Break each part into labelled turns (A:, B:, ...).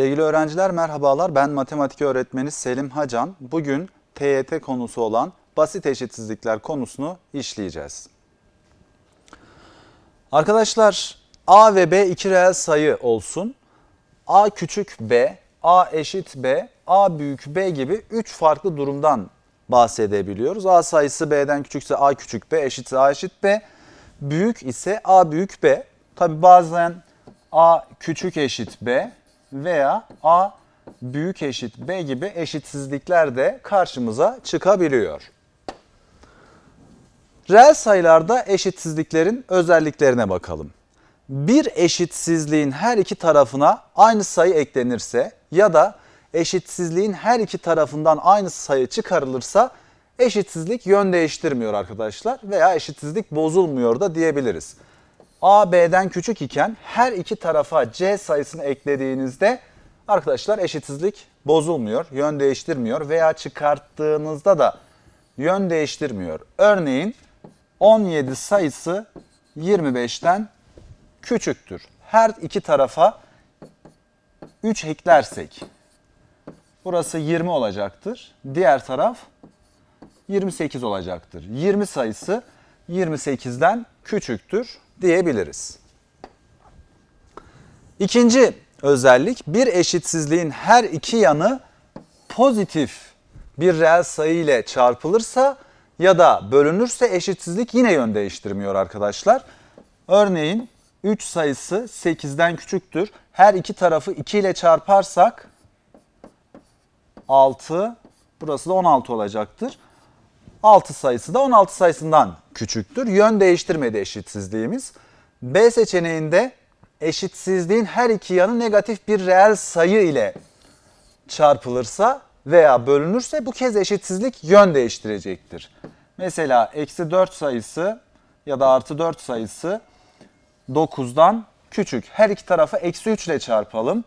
A: Sevgili öğrenciler merhabalar. Ben matematik öğretmeni Selim Hacan. Bugün TYT konusu olan basit eşitsizlikler konusunu işleyeceğiz. Arkadaşlar A ve B iki reel sayı olsun. A küçük b, A eşit b, A büyük b gibi 3 farklı durumdan bahsedebiliyoruz. A sayısı b'den küçükse A küçük b, eşitse A eşit b, büyük ise A büyük b. Tabi bazen A küçük eşit b veya A büyük eşit b gibi eşitsizlikler de karşımıza çıkabiliyor. Reel sayılarda eşitsizliklerin özelliklerine bakalım. Bir eşitsizliğin her iki tarafına aynı sayı eklenirse ya da eşitsizliğin her iki tarafından aynı sayı çıkarılırsa eşitsizlik yön değiştirmiyor arkadaşlar veya eşitsizlik bozulmuyor da diyebiliriz. A B'den küçük iken her iki tarafa C sayısını eklediğinizde arkadaşlar eşitsizlik bozulmuyor, yön değiştirmiyor veya çıkarttığınızda da yön değiştirmiyor. Örneğin 17 sayısı 25'ten küçüktür. Her iki tarafa 3 eklersek burası 20 olacaktır. Diğer taraf 28 olacaktır. 20 sayısı 28'den küçüktür diyebiliriz. İkinci özellik bir eşitsizliğin her iki yanı pozitif bir reel sayı ile çarpılırsa ya da bölünürse eşitsizlik yine yön değiştirmiyor arkadaşlar. Örneğin 3 sayısı 8'den küçüktür. Her iki tarafı 2 ile çarparsak 6 burası da 16 olacaktır. 6 sayısı da 16 sayısından küçüktür. Yön değiştirmedi eşitsizliğimiz. B seçeneğinde eşitsizliğin her iki yanı negatif bir reel sayı ile çarpılırsa veya bölünürse bu kez eşitsizlik yön değiştirecektir. Mesela eksi 4 sayısı ya da artı 4 sayısı 9'dan küçük. Her iki tarafı eksi 3 ile çarpalım.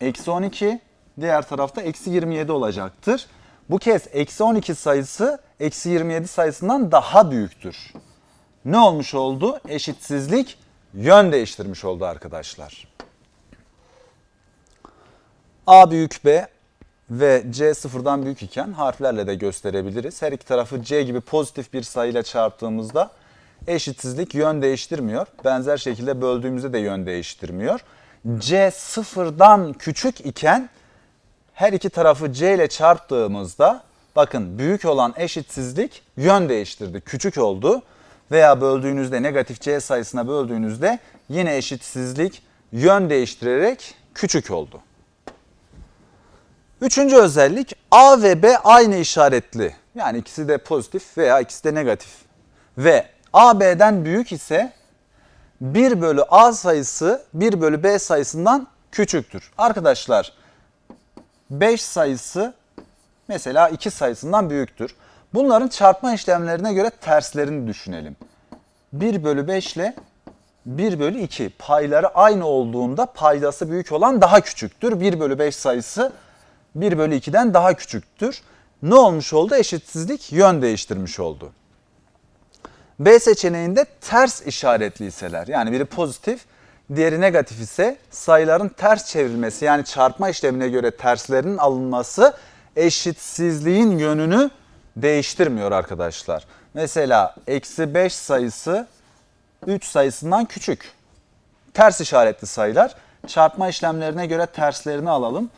A: Eksi 12 diğer tarafta eksi 27 olacaktır. Bu kez eksi 12 sayısı eksi 27 sayısından daha büyüktür. Ne olmuş oldu? Eşitsizlik yön değiştirmiş oldu arkadaşlar. A büyük B ve C sıfırdan büyük iken harflerle de gösterebiliriz. Her iki tarafı C gibi pozitif bir sayıyla çarptığımızda eşitsizlik yön değiştirmiyor. Benzer şekilde böldüğümüzde de yön değiştirmiyor. C sıfırdan küçük iken her iki tarafı C ile çarptığımızda bakın büyük olan eşitsizlik yön değiştirdi. Küçük oldu veya böldüğünüzde negatif C sayısına böldüğünüzde yine eşitsizlik yön değiştirerek küçük oldu. Üçüncü özellik A ve B aynı işaretli. Yani ikisi de pozitif veya ikisi de negatif. Ve A B'den büyük ise 1 bölü A sayısı 1 bölü B sayısından küçüktür. Arkadaşlar 5 sayısı mesela 2 sayısından büyüktür. Bunların çarpma işlemlerine göre terslerini düşünelim. 1 bölü 5 ile 1 bölü 2 payları aynı olduğunda paydası büyük olan daha küçüktür. 1 bölü 5 sayısı 1 bölü 2'den daha küçüktür. Ne olmuş oldu? Eşitsizlik yön değiştirmiş oldu. B seçeneğinde ters işaretliyseler yani biri pozitif diğeri negatif ise sayıların ters çevrilmesi yani çarpma işlemine göre terslerinin alınması eşitsizliğin yönünü değiştirmiyor arkadaşlar. Mesela eksi 5 sayısı 3 sayısından küçük. Ters işaretli sayılar. Çarpma işlemlerine göre terslerini alalım.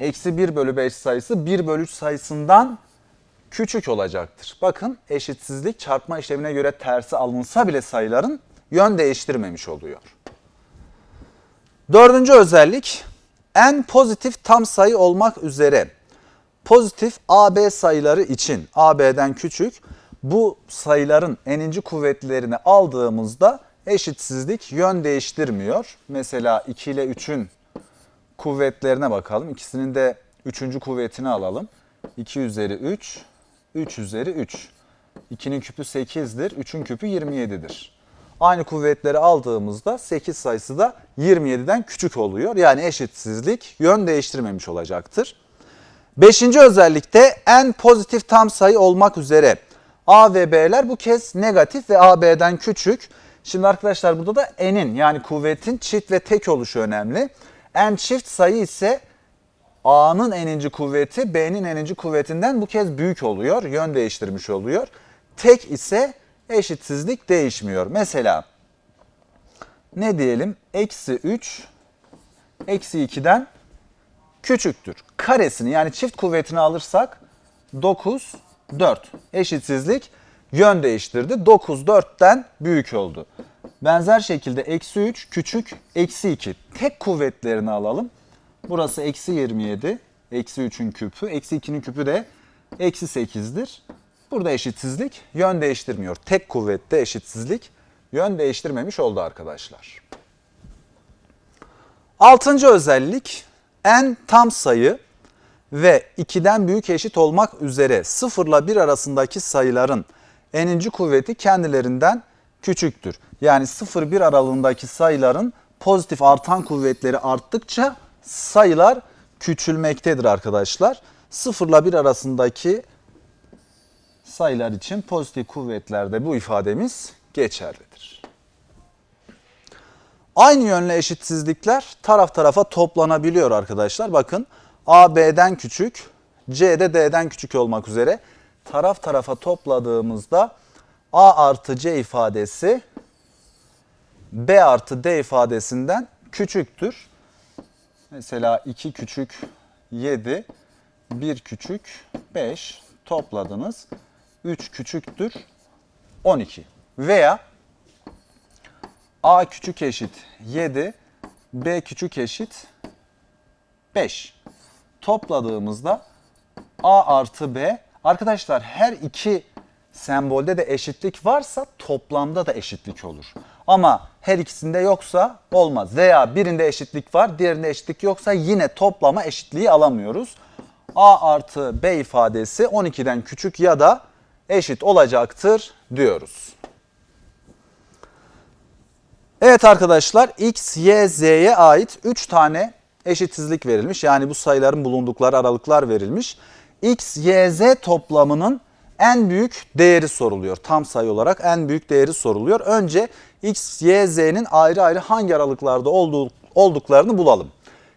A: Eksi 1 bölü 5 sayısı 1 bölü 3 sayısından küçük olacaktır. Bakın eşitsizlik çarpma işlemine göre tersi alınsa bile sayıların yön değiştirmemiş oluyor. Dördüncü özellik en pozitif tam sayı olmak üzere pozitif AB sayıları için AB'den küçük bu sayıların eninci kuvvetlerini aldığımızda eşitsizlik yön değiştirmiyor. Mesela 2 ile 3'ün kuvvetlerine bakalım. İkisinin de 3. kuvvetini alalım. 2 üzeri 3, 3 üzeri 3. 2'nin küpü 8'dir, 3'ün küpü 27'dir. Aynı kuvvetleri aldığımızda 8 sayısı da 27'den küçük oluyor. Yani eşitsizlik yön değiştirmemiş olacaktır. Beşinci özellikte en pozitif tam sayı olmak üzere A ve B'ler bu kez negatif ve AB'den küçük. Şimdi arkadaşlar burada da n'in yani kuvvetin çift ve tek oluşu önemli. n çift sayı ise A'nın n'inci kuvveti B'nin n'inci kuvvetinden bu kez büyük oluyor. Yön değiştirmiş oluyor. Tek ise eşitsizlik değişmiyor. Mesela ne diyelim? Eksi 3 eksi 2'den küçüktür. Karesini yani çift kuvvetini alırsak 9, 4. Eşitsizlik yön değiştirdi. 9, 4'ten büyük oldu. Benzer şekilde eksi 3 küçük eksi 2. Tek kuvvetlerini alalım. Burası eksi 27. Eksi 3'ün küpü. Eksi 2'nin küpü de eksi 8'dir. Burada eşitsizlik yön değiştirmiyor. Tek kuvvette eşitsizlik yön değiştirmemiş oldu arkadaşlar. Altıncı özellik n tam sayı ve 2'den büyük eşit olmak üzere 0 ile 1 arasındaki sayıların n'inci kuvveti kendilerinden küçüktür. Yani 0-1 aralığındaki sayıların pozitif artan kuvvetleri arttıkça sayılar küçülmektedir arkadaşlar. 0 ile 1 arasındaki sayılar için pozitif kuvvetlerde bu ifademiz geçerlidir. Aynı yönlü eşitsizlikler taraf tarafa toplanabiliyor arkadaşlar. Bakın A B'den küçük, C de D'den küçük olmak üzere taraf tarafa topladığımızda A artı C ifadesi B artı D ifadesinden küçüktür. Mesela 2 küçük 7, 1 küçük 5 topladınız. 3 küçüktür 12. Veya A küçük eşit 7, B küçük eşit 5. Topladığımızda A artı B. Arkadaşlar her iki sembolde de eşitlik varsa toplamda da eşitlik olur. Ama her ikisinde yoksa olmaz. Veya birinde eşitlik var, diğerinde eşitlik yoksa yine toplama eşitliği alamıyoruz. A artı B ifadesi 12'den küçük ya da eşit olacaktır diyoruz. Evet arkadaşlar x, y, z'ye ait 3 tane eşitsizlik verilmiş. Yani bu sayıların bulundukları aralıklar verilmiş. x, y, z toplamının en büyük değeri soruluyor. Tam sayı olarak en büyük değeri soruluyor. Önce x, y, z'nin ayrı ayrı hangi aralıklarda olduğu, olduklarını bulalım.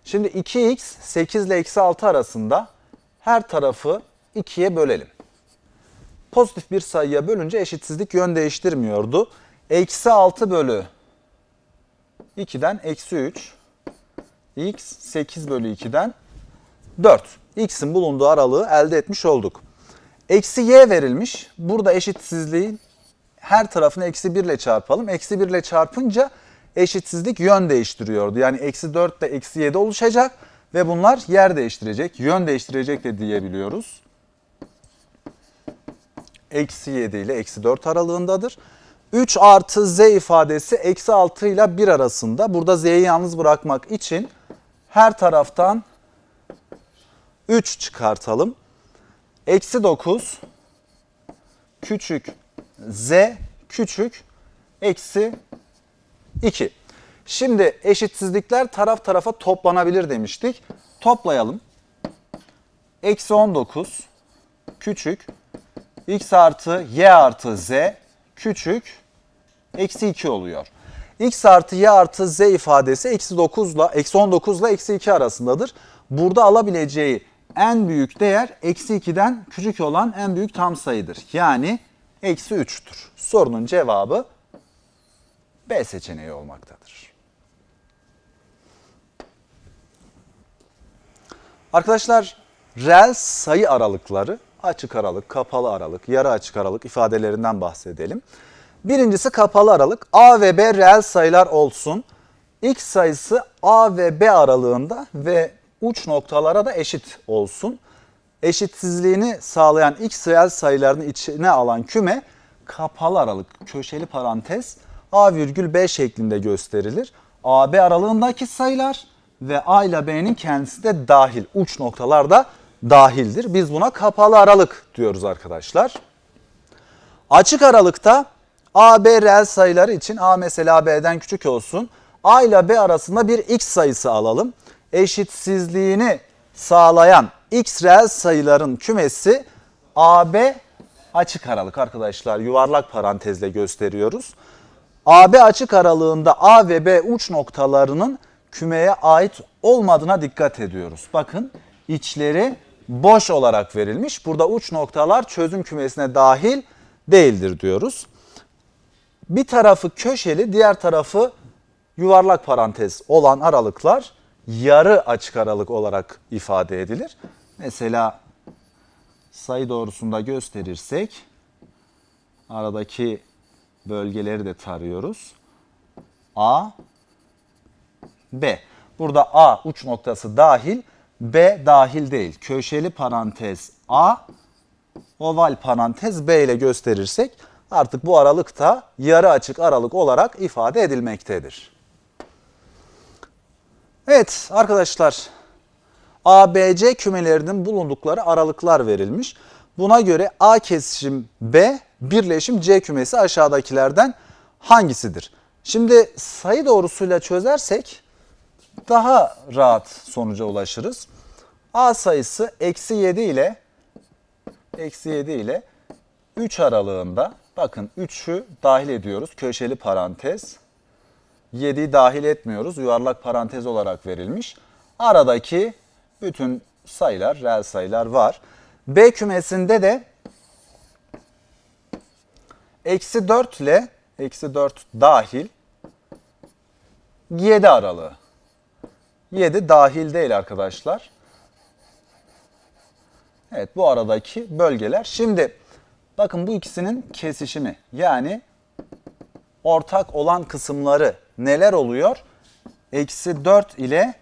A: Şimdi 2x 8 ile eksi 6 arasında her tarafı 2'ye bölelim. Pozitif bir sayıya bölünce eşitsizlik yön değiştirmiyordu. Eksi 6 bölü 2'den eksi 3. X 8 bölü 2'den 4. X'in bulunduğu aralığı elde etmiş olduk. Eksi y verilmiş. Burada eşitsizliğin her tarafını eksi 1 ile çarpalım. Eksi 1 ile çarpınca eşitsizlik yön değiştiriyordu. Yani eksi 4 ile eksi 7 oluşacak ve bunlar yer değiştirecek, yön değiştirecek de diyebiliyoruz. Eksi 7 ile eksi 4 aralığındadır. 3 artı z ifadesi eksi 6 ile 1 arasında. Burada z'yi yalnız bırakmak için her taraftan 3 çıkartalım. Eksi 9 küçük z küçük eksi 2. Şimdi eşitsizlikler taraf tarafa toplanabilir demiştik. Toplayalım. Eksi 19 küçük x artı y artı z küçük eksi 2 oluyor. x artı y artı z ifadesi eksi 9 ile eksi 19 ile eksi 2 arasındadır. Burada alabileceği en büyük değer eksi 2'den küçük olan en büyük tam sayıdır. Yani eksi 3'tür. Sorunun cevabı B seçeneği olmaktadır. Arkadaşlar reel sayı aralıkları açık aralık, kapalı aralık, yarı açık aralık ifadelerinden bahsedelim. Birincisi kapalı aralık. A ve B reel sayılar olsun. X sayısı A ve B aralığında ve uç noktalara da eşit olsun. Eşitsizliğini sağlayan X reel sayılarını içine alan küme kapalı aralık, köşeli parantez A virgül B şeklinde gösterilir. AB aralığındaki sayılar ve A ile B'nin kendisi de dahil. Uç noktalar da dahildir. Biz buna kapalı aralık diyoruz arkadaşlar. Açık aralıkta A, B reel sayıları için A mesela B'den küçük olsun. A ile B arasında bir X sayısı alalım. Eşitsizliğini sağlayan X reel sayıların kümesi AB açık aralık arkadaşlar. Yuvarlak parantezle gösteriyoruz. AB açık aralığında A ve B uç noktalarının kümeye ait olmadığına dikkat ediyoruz. Bakın içleri boş olarak verilmiş. Burada uç noktalar çözüm kümesine dahil değildir diyoruz. Bir tarafı köşeli, diğer tarafı yuvarlak parantez olan aralıklar yarı açık aralık olarak ifade edilir. Mesela sayı doğrusunda gösterirsek aradaki bölgeleri de tarıyoruz. A, B. Burada A uç noktası dahil, B dahil değil. Köşeli parantez A, oval parantez B ile gösterirsek artık bu aralık da yarı açık aralık olarak ifade edilmektedir. Evet arkadaşlar ABC kümelerinin bulundukları aralıklar verilmiş. Buna göre A kesişim B birleşim C kümesi aşağıdakilerden hangisidir? Şimdi sayı doğrusuyla çözersek daha rahat sonuca ulaşırız. A sayısı eksi 7 ile eksi 7 ile 3 aralığında bakın 3'ü dahil ediyoruz köşeli parantez 7'yi dahil etmiyoruz. Yuvarlak parantez olarak verilmiş. Aradaki bütün sayılar, reel sayılar var. B kümesinde de eksi 4 ile eksi 4 dahil 7 aralığı. 7 dahil değil arkadaşlar. Evet bu aradaki bölgeler. Şimdi bakın bu ikisinin kesişimi yani ortak olan kısımları neler oluyor? Eksi 4 ile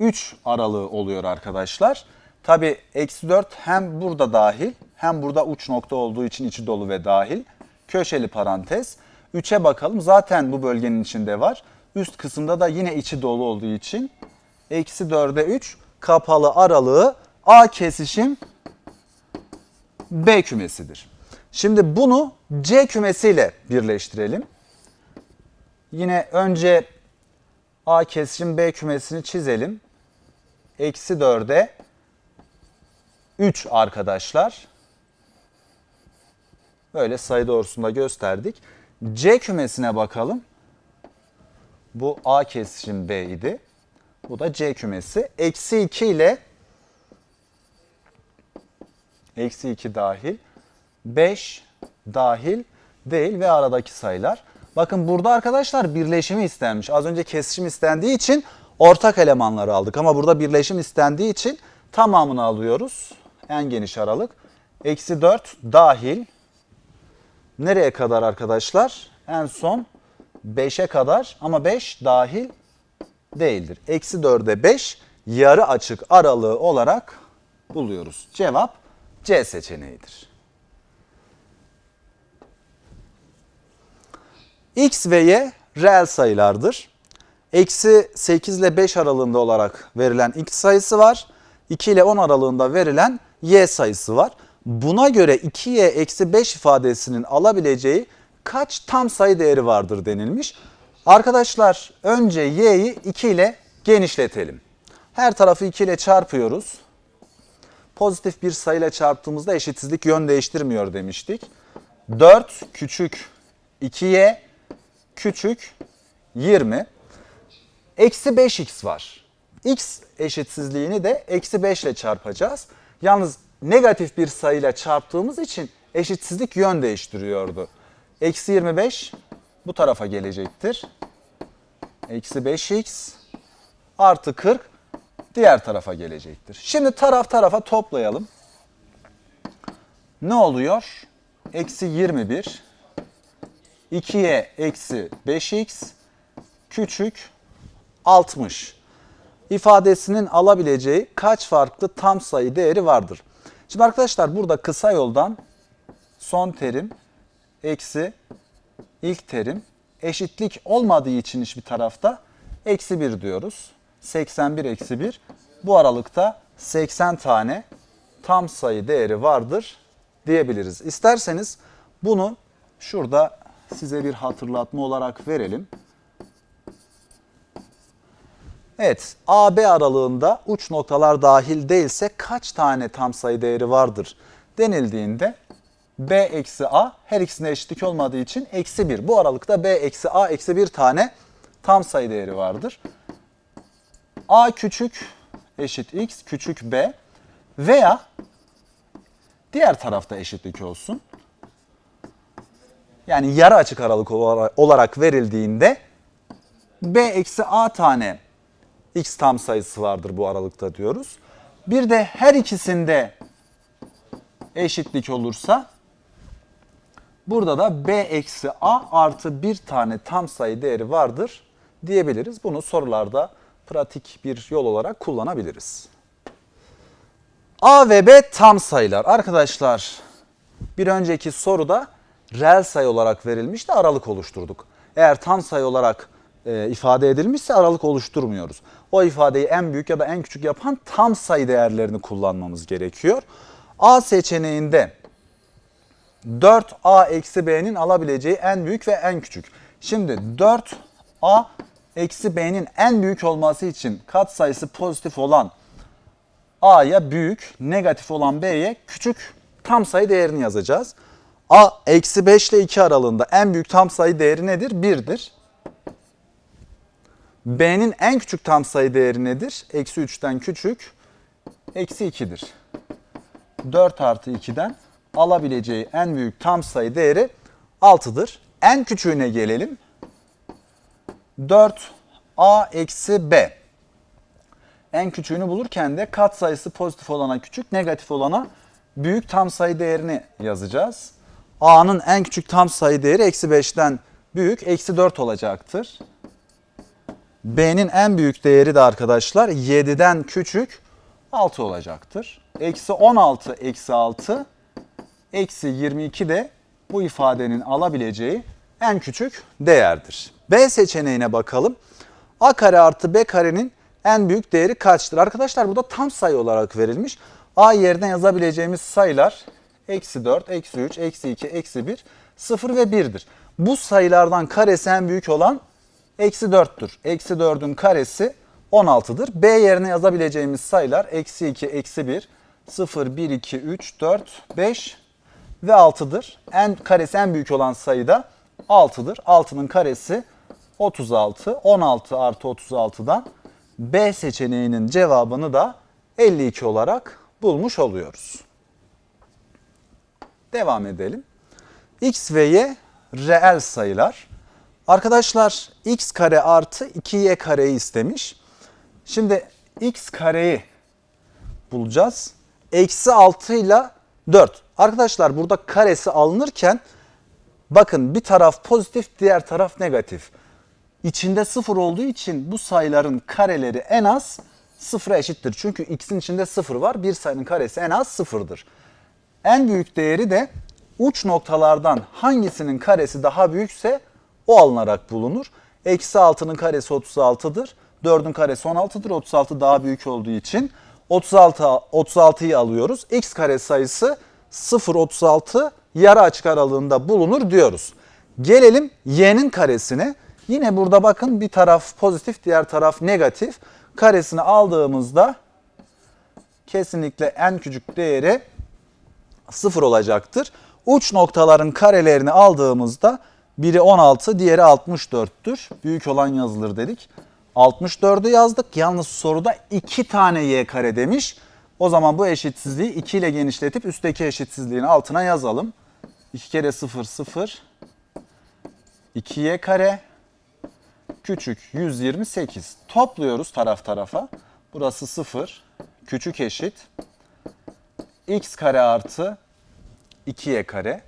A: 3 aralığı oluyor arkadaşlar. Tabi eksi 4 hem burada dahil hem burada uç nokta olduğu için içi dolu ve dahil. Köşeli parantez. 3'e bakalım zaten bu bölgenin içinde var. Üst kısımda da yine içi dolu olduğu için eksi 4'e 3 kapalı aralığı A kesişim B kümesidir. Şimdi bunu C kümesiyle birleştirelim. Yine önce A kesişim B kümesini çizelim. Eksi 4'e 3 arkadaşlar. Böyle sayı doğrusunda gösterdik. C kümesine bakalım. Bu A kesişim B idi. Bu da C kümesi. Eksi 2 ile eksi 2 dahil 5 dahil değil ve aradaki sayılar. Bakın burada arkadaşlar birleşimi istenmiş. Az önce kesişim istendiği için ortak elemanları aldık. Ama burada birleşim istendiği için tamamını alıyoruz. En geniş aralık. Eksi 4 dahil. Nereye kadar arkadaşlar? En son 5'e kadar ama 5 dahil değildir. Eksi 4'e 5 yarı açık aralığı olarak buluyoruz. Cevap C seçeneğidir. X ve Y reel sayılardır. Eksi 8 ile 5 aralığında olarak verilen X sayısı var. 2 ile 10 aralığında verilen Y sayısı var. Buna göre 2Y eksi 5 ifadesinin alabileceği kaç tam sayı değeri vardır denilmiş. Arkadaşlar önce Y'yi 2 ile genişletelim. Her tarafı 2 ile çarpıyoruz. Pozitif bir sayıyla çarptığımızda eşitsizlik yön değiştirmiyor demiştik. 4 küçük 2Y küçük 20. Eksi 5x var. x eşitsizliğini de eksi 5 ile çarpacağız. Yalnız negatif bir sayıyla çarptığımız için eşitsizlik yön değiştiriyordu. Eksi 25 bu tarafa gelecektir. Eksi 5x artı 40 diğer tarafa gelecektir. Şimdi taraf tarafa toplayalım. Ne oluyor? Eksi 21 2y eksi 5x küçük 60 ifadesinin alabileceği kaç farklı tam sayı değeri vardır? Şimdi arkadaşlar burada kısa yoldan son terim eksi ilk terim eşitlik olmadığı için hiçbir tarafta eksi 1 diyoruz. 81 eksi 1 bu aralıkta 80 tane tam sayı değeri vardır diyebiliriz. İsterseniz bunu şurada size bir hatırlatma olarak verelim. Evet, AB aralığında uç noktalar dahil değilse kaç tane tam sayı değeri vardır denildiğinde B eksi A her ikisinde eşitlik olmadığı için eksi 1. Bu aralıkta B eksi A eksi 1 tane tam sayı değeri vardır. A küçük eşit X küçük B veya diğer tarafta eşitlik olsun. Yani yarı açık aralık olarak verildiğinde B eksi A tane X tam sayısı vardır bu aralıkta diyoruz. Bir de her ikisinde eşitlik olursa burada da B eksi A artı bir tane tam sayı değeri vardır diyebiliriz. Bunu sorularda pratik bir yol olarak kullanabiliriz. A ve B tam sayılar. Arkadaşlar bir önceki soruda reel sayı olarak verilmişti aralık oluşturduk. Eğer tam sayı olarak e, ifade edilmişse aralık oluşturmuyoruz. O ifadeyi en büyük ya da en küçük yapan tam sayı değerlerini kullanmamız gerekiyor. A seçeneğinde 4A eksi B'nin alabileceği en büyük ve en küçük. Şimdi 4A eksi B'nin en büyük olması için katsayısı pozitif olan A'ya büyük, negatif olan B'ye küçük tam sayı değerini yazacağız. A eksi 5 ile 2 aralığında en büyük tam sayı değeri nedir? 1'dir. B'nin en küçük tam sayı değeri nedir? Eksi 3'ten küçük. Eksi 2'dir. 4 artı 2'den alabileceği en büyük tam sayı değeri 6'dır. En küçüğüne gelelim. 4a eksi b. En küçüğünü bulurken de kat sayısı pozitif olana küçük, negatif olana büyük tam sayı değerini yazacağız. a'nın en küçük tam sayı değeri eksi 5'ten büyük, eksi 4 olacaktır. B'nin en büyük değeri de arkadaşlar 7'den küçük 6 olacaktır. Eksi 16 eksi 6 eksi 22 de bu ifadenin alabileceği en küçük değerdir. B seçeneğine bakalım. A kare artı B karenin en büyük değeri kaçtır? Arkadaşlar burada tam sayı olarak verilmiş. A yerine yazabileceğimiz sayılar eksi 4, eksi 3, eksi 2, eksi 1, 0 ve 1'dir. Bu sayılardan karesi en büyük olan eksi 4'tür. Eksi 4'ün karesi 16'dır. B yerine yazabileceğimiz sayılar eksi 2, eksi 1, 0, 1, 2, 3, 4, 5 ve 6'dır. En karesi en büyük olan sayı da 6'dır. 6'nın karesi 36. 16 artı 36'dan B seçeneğinin cevabını da 52 olarak bulmuş oluyoruz. Devam edelim. X ve Y reel sayılar. Arkadaşlar x kare artı 2y kareyi istemiş. Şimdi x kareyi bulacağız. Eksi 6 ile 4. Arkadaşlar burada karesi alınırken bakın bir taraf pozitif diğer taraf negatif. İçinde 0 olduğu için bu sayıların kareleri en az 0'a eşittir. Çünkü x'in içinde 0 var. Bir sayının karesi en az 0'dır. En büyük değeri de uç noktalardan hangisinin karesi daha büyükse o alınarak bulunur. Eksi 6'nın karesi 36'dır. 4'ün karesi 16'dır. 36 daha büyük olduğu için 36 36'yı alıyoruz. X kare sayısı 0 36 yarı açık aralığında bulunur diyoruz. Gelelim y'nin karesine. Yine burada bakın bir taraf pozitif, diğer taraf negatif. Karesini aldığımızda kesinlikle en küçük değeri 0 olacaktır. Uç noktaların karelerini aldığımızda biri 16, diğeri 64'tür. Büyük olan yazılır dedik. 64'ü yazdık. Yalnız soruda 2 tane y kare demiş. O zaman bu eşitsizliği 2 ile genişletip üstteki eşitsizliğin altına yazalım. 2 kere 0 0 2y kare küçük 128. Topluyoruz taraf tarafa. Burası 0 küçük eşit x kare artı 2y kare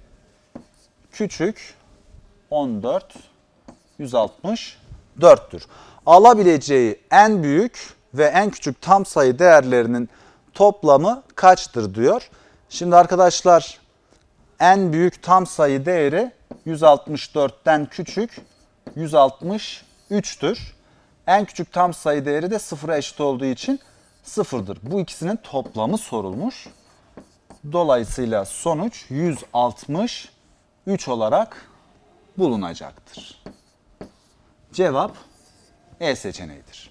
A: küçük 14 164'tür. Alabileceği en büyük ve en küçük tam sayı değerlerinin toplamı kaçtır diyor. Şimdi arkadaşlar en büyük tam sayı değeri 164'ten küçük 163'tür. En küçük tam sayı değeri de sıfıra eşit olduğu için sıfırdır. Bu ikisinin toplamı sorulmuş. Dolayısıyla sonuç 163 olarak bulunacaktır. Cevap E seçeneğidir.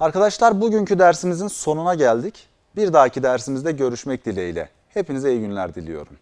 A: Arkadaşlar bugünkü dersimizin sonuna geldik. Bir dahaki dersimizde görüşmek dileğiyle. Hepinize iyi günler diliyorum.